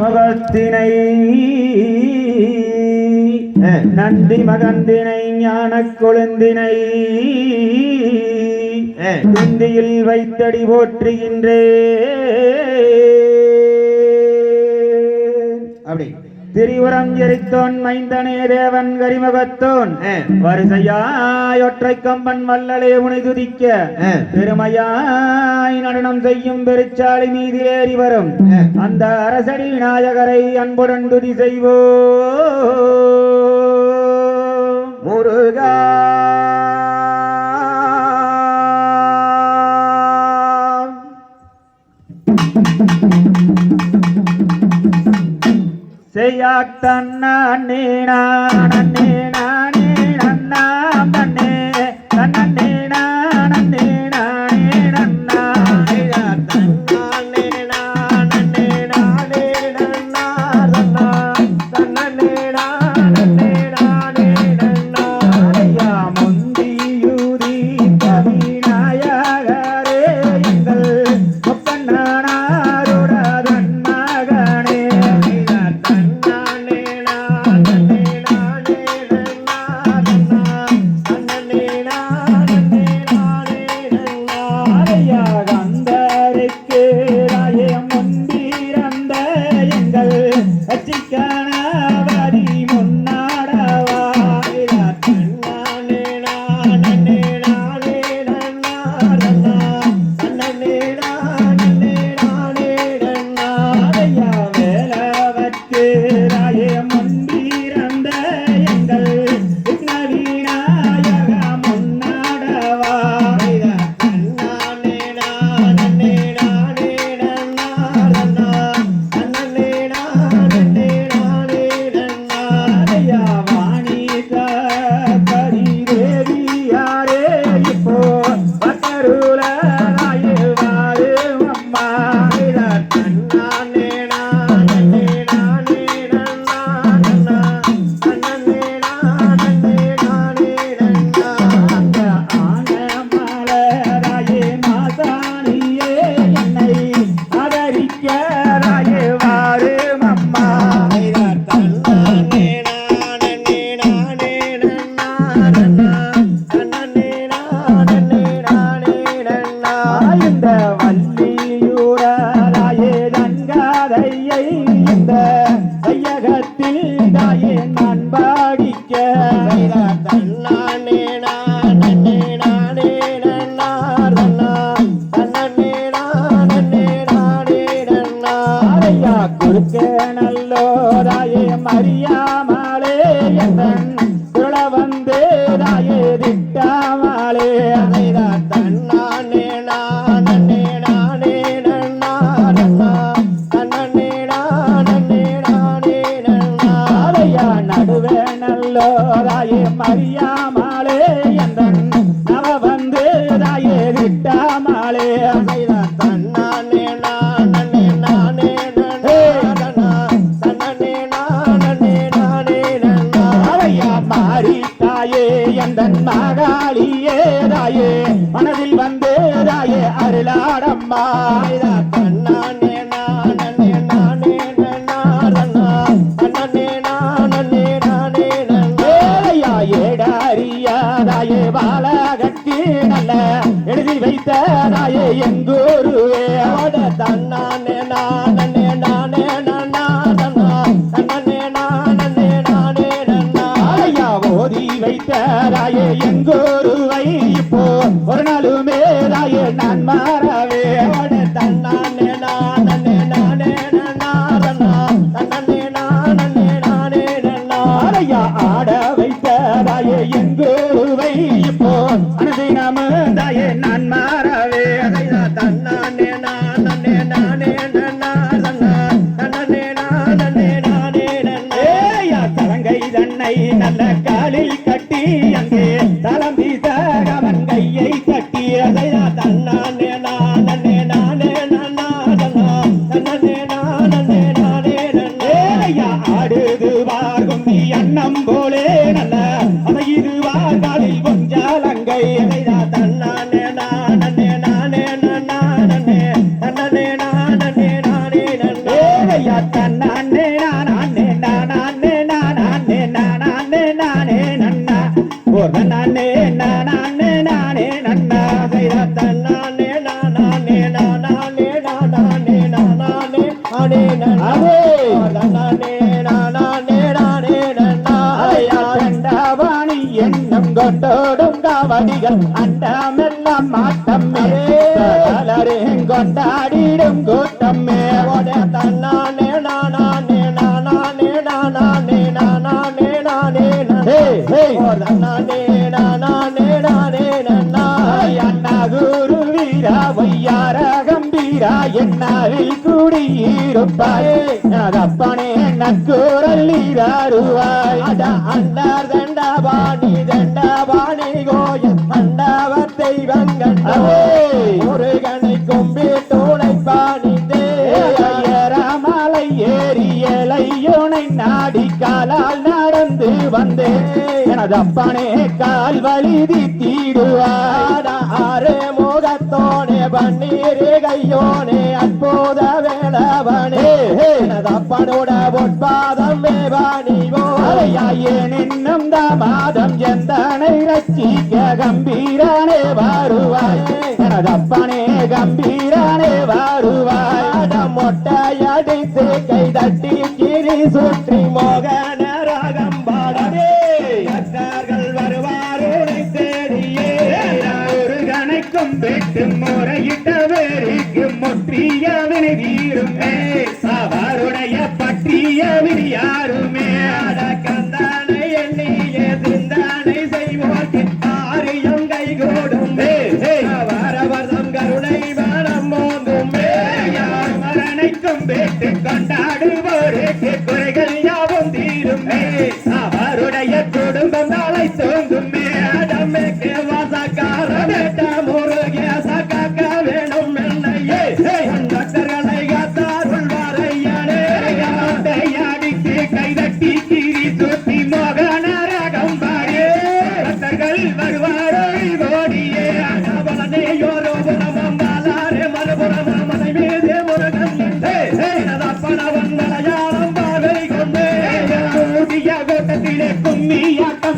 முகத்தினை நந்தி மகந்தினை ஞான கொழுந்தினை இந்தியில் வைத்தடி போற்றுகின்றேன். அப்படி. திரிபுரம் எரித்தோன் மைந்தனே தேவன் கரிமுகத்தோன். வரிசையாய் ஒற்றை கம்பன் வல்லலே முனை துதிக்க. பெருமையாய் நடனம் செய்யும் பெருச்சாளி மீது ஏறி வரும். அந்த அரசடி நாயகரை அன்புடன் துதி செய்வோ முருகா செய்யாட்டண்ணா நானே நானே. ராய நான் பாடிக்க தன்னானே நானே நானே நன்னா நானே நானே நன்னா குறுக்க நல்லோராயே மரியாமலே எந்தன் தன்னே நானே நானே நன்னா அவையா மாறி தாயே எந்தன் மகாளியே தாயே. மனதில் வந்து தாயே அருளாடம்மா. வைத்த எங்கூருவே? அவட தன்னானே நானே நானே நன்னா தன்னே நானே நானே நன்னா ஐயா ஓதி வைத்த ராயே எங்கூருவை? இப்போ ஒரு நாளுமே ராயே நான் மாறவே. அவட தன்னானே நானே நானே நன்னா தன்னே நானே நானே நன்னா ஆலையா ஆட வைத்த ராயே எங்கூருவை? இப்போ நல்ல காலில் கட்டி அங்கே தலம் வீச அவன் கையை கட்டி அதையா எண்ணம் கொண்டோடும் காவடிகள் அண்டமெல்லாம் மாட்டம்மே கலரையும் கொண்டாடிடும் கூட்டம்மே தன்னானே நானே நானே நானே நானே நானே. நானே நானே கம்பீரா என்னாவில் கூடியிருப்பாய். அதப்பனே நற்குரல் ஈராருவாய் அட அண்டார் தண்டபாணி தண்டபாணி கோயில் மண்டபர் தெய்வங்கள். முருகனை கும்பிட்டு உழைப்பாணி ஏறமலை ஏறியலையோனை நாடி காலால் நடந்து வந்தேன் எனது அப்பனே கால் வலிதி ஆறு முகத்தோனே பன்னீர் கையோனே அற்புத வேளவனே. தப்பனோட பொற்பாதம் மேவாணிவோ அலையாயேன் என்னும் தாமாதம் எந்தனை ரட்சிக்க கம்பீரானே வருவாய். எனது அப்பனே கம்பீரானே வருவாய். மொட்டையடித்து கை தட்டி கிரி சுற்றி மோகன முறையிட்ட வேறிக்கு முற்றிய வினை தீருமே.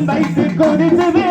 வைத்து கொதித்து